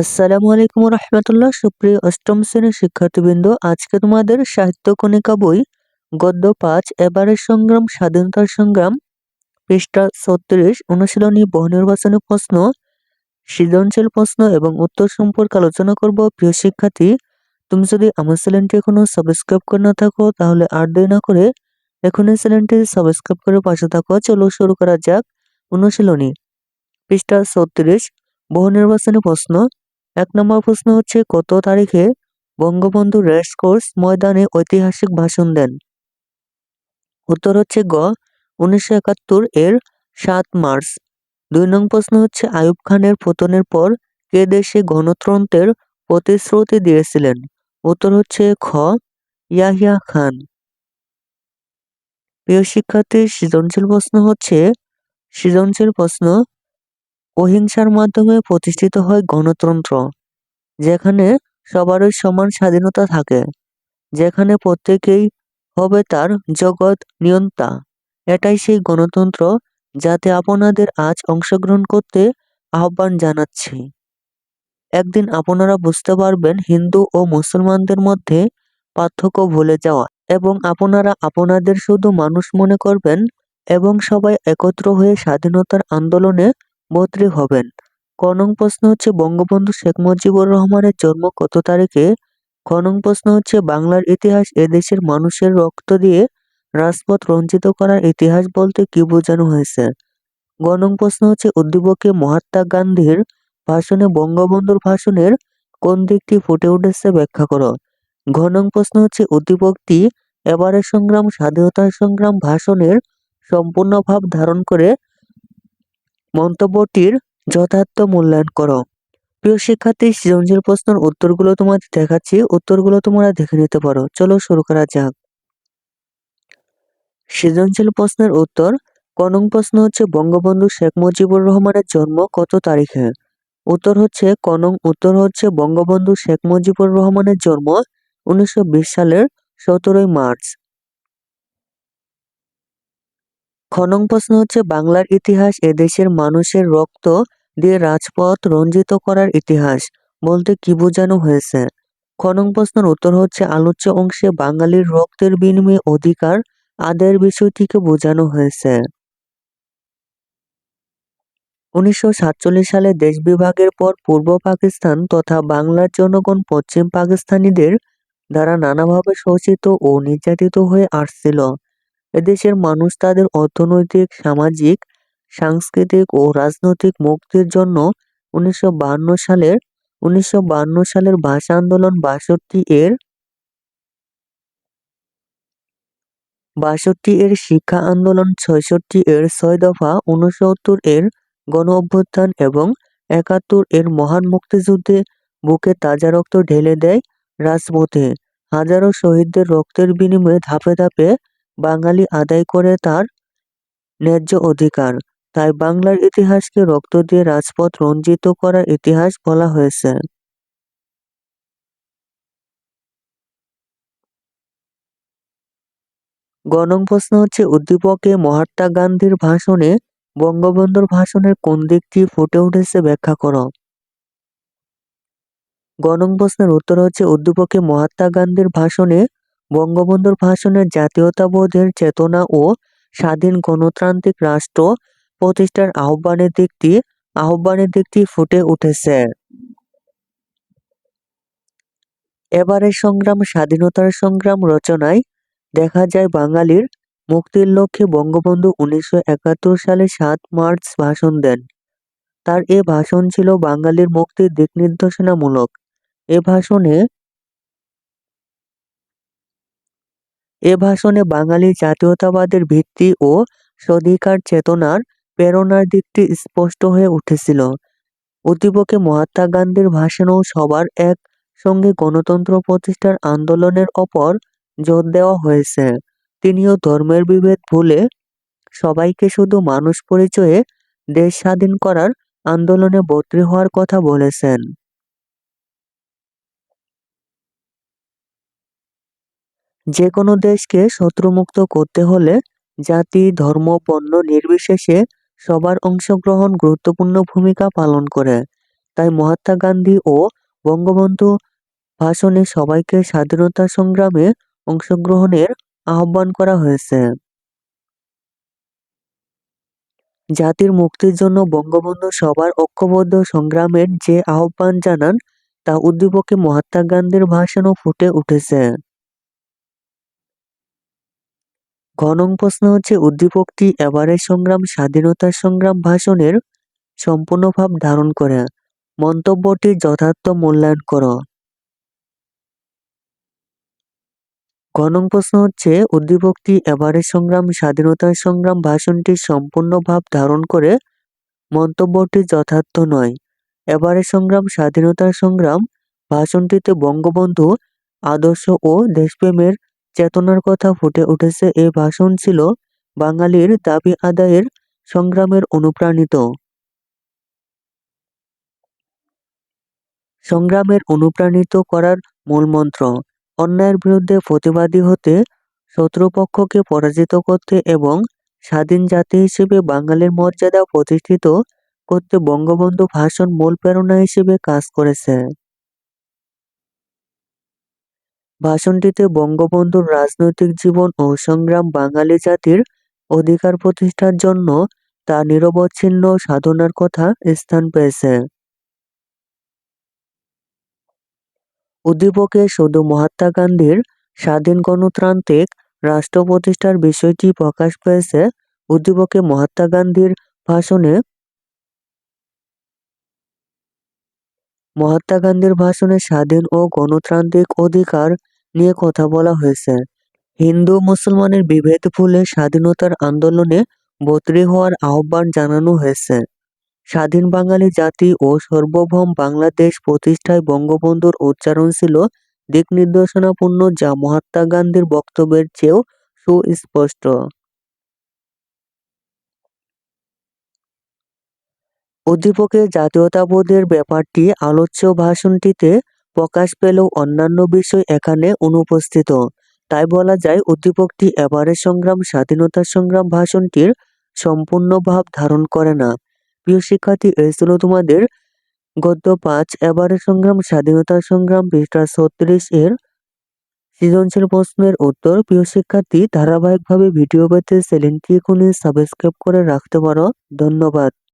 আসসালামু আলাইকুম রহমতুল্লাহ। সুপ্রিয় অষ্টম শ্রেণির শিক্ষার্থীবৃন্দ, আজকে তোমাদের সাহিত্য কণিকা বই, গদ্য পাঁচ এবারের সংগ্রাম, স্বাধীনতার সংগ্রাম, পৃষ্ঠা ছত্রিশ, অনুশীলনী, বহু নির্বাচনী প্রশ্ন, সৃজনশীল প্রশ্ন এবং উত্তর সম্পর্কে আলোচনা করব। প্রিয় শিক্ষার্থী, তুমি যদি আমার চ্যানেলটি এখনও সাবস্ক্রাইব করে না থাকো, তাহলে আর দেরি না করে এখনই চ্যানেলটি সাবস্ক্রাইব করে পাশে থাকো। চলো শুরু করা যাক। অনুশীলনী, পৃষ্ঠা ছত্রিশ, বহু নির্বাচনী প্রশ্ন এক নম্বর প্রশ্ন হচ্ছে, কত তারিখে বঙ্গবন্ধু রেসকোর্স ময়দানে ঐতিহাসিক ভাষণ দেন? উত্তর হচ্ছে গ, উনিশশো একাত্তর এর সাত মার্চ। দুই নং প্রশ্ন হচ্ছে আয়ুব খানের পতনের পর কে দেশে গণতন্ত্রের প্রতিশ্রুতি দিয়েছিলেন? উত্তর হচ্ছে খ, ইয়াহিয়া খান। প্রিয় শিক্ষার্থীর সৃজনশীল প্রশ্ন হচ্ছে, সৃজনশীল প্রশ্ন অহিংসার মাধ্যমে প্রতিষ্ঠিত হয় গণতন্ত্র, যেখানে সবারই সমান স্বাধীনতা থাকে, যেখানে প্রত্যেকেই হবে তার জগৎ নিয়ন্তা। এটাই সেই গণতন্ত্র যাতে আপনাদের আজ অংশগ্রহণ করতে আহ্বান জানাচ্ছি। একদিন আপনারা বুঝতে পারবেন হিন্দু ও মুসলমানদের মধ্যে পার্থক্য ভুলে যাওয়া এবং আপনারা আপনাদের শুধু মানুষ মনে করবেন এবং সবাই একত্র হয়ে স্বাধীনতার আন্দোলনে বদলি হবেন। কনং প্রশ্ন হচ্ছে, বঙ্গবন্ধু শেখ মুজিবুর রহমানের জন্ম কত তারিখে? খনং প্রশ্ন হচ্ছে, বাংলার ইতিহাস এদেশের মানুষের রক্ত দিয়ে রাজপথ রঞ্জিত করার ইতিহাস বলতে কি বোঝানো হয়েছে? গণং প্রশ্ন হচ্ছে, উদ্দীপকে মহাত্মা গান্ধীর ভাষণে বঙ্গবন্ধুর ভাষণের কোন দিকটি ফুটে উঠেছে ব্যাখ্যা করো। ঘনং প্রশ্ন হচ্ছে, উদ্দীপকটি এবারের সংগ্রাম, স্বাধীনতার সংগ্রাম ভাষণের সম্পূর্ণ ভাব ধারণ করে মন্তব্যটির যথার্থ মূল্যায়ন করো। প্রিয় শিক্ষার্থী, সৃজনশীল প্রশ্নের উত্তরগুলো তোমাদের দেখাচ্ছি। উত্তরগুলো তোমরা দেখে নিতে পারো। চলো শুরু করা যাক। সৃজনশীল প্রশ্নের উত্তর, কনং প্রশ্ন হচ্ছে, বঙ্গবন্ধু শেখ মুজিবুর রহমানের জন্ম কত তারিখে? উত্তর হচ্ছে, কনং উত্তর হচ্ছে, বঙ্গবন্ধু শেখ মুজিবুর রহমানের জন্ম উনিশশো বিশ সালের সতেরোই মার্চ। খনং প্রশ্ন হচ্ছে, বাংলার ইতিহাস এদেশের মানুষের রক্ত দিয়ে রাজপথ রঞ্জিত করার ইতিহাস। বলতে কি বোঝানো হয়েছে? খনং প্রশ্নের উত্তর হচ্ছে, আলোচ্য অংশে বাঙালির রক্তের বিনিময়ে অধিকার আদায়ের বিষয়টিকে বোঝানো হয়েছে। উনিশশো সাতচল্লিশ সালে দেশ বিভাগের পর পূর্ব পাকিস্তান তথা বাংলার জনগণ পশ্চিম পাকিস্তানিদের দ্বারা নানাভাবে শোষিত ও নির্যাতিত হয়ে আসছিল। এদেশের মানুষ তাদের অর্থনৈতিক, সামাজিক, সাংস্কৃতিক ও রাজনৈতিক মুক্তির জন্য উনিশশো সালের উনিশশো সালের ভাষা আন্দোলন বাষট্টি এর বাষট্টি এর শিক্ষা আন্দোলন ছয়ষট্টি এর ছয় দফা উনসত্তর এর গণ অভ্যুত্থান এবং একাত্তর এর মহান মুক্তিযুদ্ধে বুকে তাজা রক্ত ঢেলে দেয় রাজপথে। হাজারো শহীদদের রক্তের বিনিময়ে ধাপে ধাপে বাঙালি আদায় করে তার ন্যায্য অধিকার। তাই বাংলার ইতিহাসকে রক্ত দিয়ে রাজপথ রঞ্জিত করার ইতিহাস বলা হয়েছে। গণং প্রশ্ন হচ্ছে, উদ্দীপকে মহাত্মা গান্ধীর ভাষণে বঙ্গবন্ধুর ভাষণের কোন দিকটি ফুটে উঠেছে ব্যাখ্যা করো। গণং প্রশ্নের উত্তর হচ্ছে, উদ্দীপকে মহাত্মা গান্ধীর ভাষণে বঙ্গবন্ধুর ভাষণের জাতীয়তাবোধের চেতনা ও স্বাধীন গণতান্ত্রিক রাষ্ট্র প্রতিষ্ঠার আহ্বানের দিকটি আহ্বানের দিকটি ফুটে উঠেছে। এবারের সংগ্রাম স্বাধীনতার সংগ্রাম রচনায় দেখা যায় বাঙালির মুক্তির লক্ষ্যে বঙ্গবন্ধু উনিশশো একাত্তর সালে সাত মার্চ ভাষণ দেন। তার এ ভাষণ ছিল বাঙালির মুক্তির দিক নির্দেশনামূলক। এ ভাষণে এ ভাষণে বাঙালি জাতীয়তাবাদের ভিত্তি ও স্বাধিকার চেতনার প্রেরণার দিকটি স্পষ্ট হয়ে উঠেছিল। উদ্দীপকে মহাত্মা গান্ধীর ভাষণেও সবার এক সঙ্গে গণতন্ত্র প্রতিষ্ঠার আন্দোলনের ওপর জোর দেওয়া হয়েছে। তিনিও ধর্মের বিভেদ ভুলে সবাইকে শুধু মানুষ পরিচয়ে দেশ স্বাধীন করার আন্দোলনে ভর্তি হওয়ার কথা বলেছেন। যে কোনো দেশকে শত্রুমুক্ত করতে হলে জাতি, ধর্ম বর্ণ নির্বিশেষে সবার অংশগ্রহণ গুরুত্বপূর্ণ ভূমিকা পালন করে। তাই মহাত্মা গান্ধী ও বঙ্গবন্ধু ভাষণে সবাইকে স্বাধীনতা সংগ্রামে অংশগ্রহণের আহ্বান করা হয়েছে। জাতির মুক্তির জন্য বঙ্গবন্ধু সবার ঐক্যবদ্ধ সংগ্রামের যে আহ্বান জানান, তা উদ্দীপকে মহাত্মা গান্ধীর ভাষণও ফুটে উঠেছে। ঘনং প্রশ্ন হচ্ছে, উদ্দীপকটি এবারের সংগ্রাম, স্বাধীনতার সংগ্রাম ভাষণের সম্পূর্ণ ভাব ধারণ করে। মন্তব্যটি যথার্থ মূল্যায়ন করো। ঘনং প্রশ্ন হচ্ছে, উদ্দীপকটি এবারের সংগ্রাম, স্বাধীনতার সংগ্রাম ভাষণটি সম্পূর্ণ ভাব ধারণ করে। মন্তব্যটি যথার্থ নয়। এবারের সংগ্রাম, স্বাধীনতার সংগ্রাম ভাষণটিতে বঙ্গবন্ধু আদর্শ ও দেশপ্রেমের চেতনার কথা ফুটে উঠেছে এই ভাষণ ছিল বাঙালির দাবি আদায়ের সংগ্রামের অনুপ্রাণিত। সংগ্রামের অনুপ্রাণিত করার মূলমন্ত্র অন্যায়ের বিরুদ্ধে প্রতিবাদী হতে শত্রুপক্ষকে পরাজিত করতে এবং স্বাধীন জাতি হিসেবে বাঙালির মর্যাদা প্রতিষ্ঠিত করতে বঙ্গবন্ধু ভাষণ মূল প্রেরণা হিসেবে কাজ করেছে। ভাষণটিতে বঙ্গবন্ধুর রাজনৈতিক জীবন ও সংগ্রাম বাঙালি জাতির অধিকার প্রতিষ্ঠার জন্য তার নিরবচ্ছিন্ন সাধনার কথা স্থান পেয়েছে। উদ্দীপকে শুধু মহাত্মা গান্ধীর স্বাধীন গণতান্ত্রিক রাষ্ট্র প্রতিষ্ঠার বিষয়টি প্রকাশ পেয়েছে। উদ্দীপকে মহাত্মা গান্ধীর ভাষণে মহাত্মা গান্ধীর ভাষণে স্বাধীন ও গণতান্ত্রিক অধিকার নিয়ে কথা বলা হয়েছে। হিন্দু মুসলমানের বিভেদ ভুলে স্বাধীনতার আন্দোলনে বদলি হওয়ার আহ্বান জানানো হয়েছে। স্বাধীন বাঙালি জাতি ও সর্বভৌম বাংলাদেশ প্রতিষ্ঠায় বঙ্গবন্ধুর উচ্চারণ ছিল দিক নির্দেশনাপূর্ণ, যা মহাত্মা গান্ধীর বক্তব্যের চেয়েও সুস্পষ্ট। উদ্দীপকের জাতীয়তাবোধের ব্যাপারটি আলোচ্য ভাষণটিতে প্রকাশ পেলেও অন্যান্য বিষয় এখানে অনুপস্থিত। তাই বলা যায় উদ্দীপকটি এবারের সংগ্রাম, স্বাধীনতা সংগ্রাম ভাষণটির সম্পূর্ণ ভাব ধারণ করে না। প্রিয় শিক্ষার্থী, এই ছিল তোমাদের গদ্য পাঁচ। এবারের সংগ্রাম, স্বাধীনতা সংগ্রাম, পৃষ্ঠা ছত্রিশ এর সৃজনশীল প্রশ্নের উত্তর। প্রিয় শিক্ষার্থী, ধারাবাহিকভাবে ভিডিও পেতে চ্যানেলটি এখনই সাবস্ক্রাইব করে রাখতে পারো। ধন্যবাদ।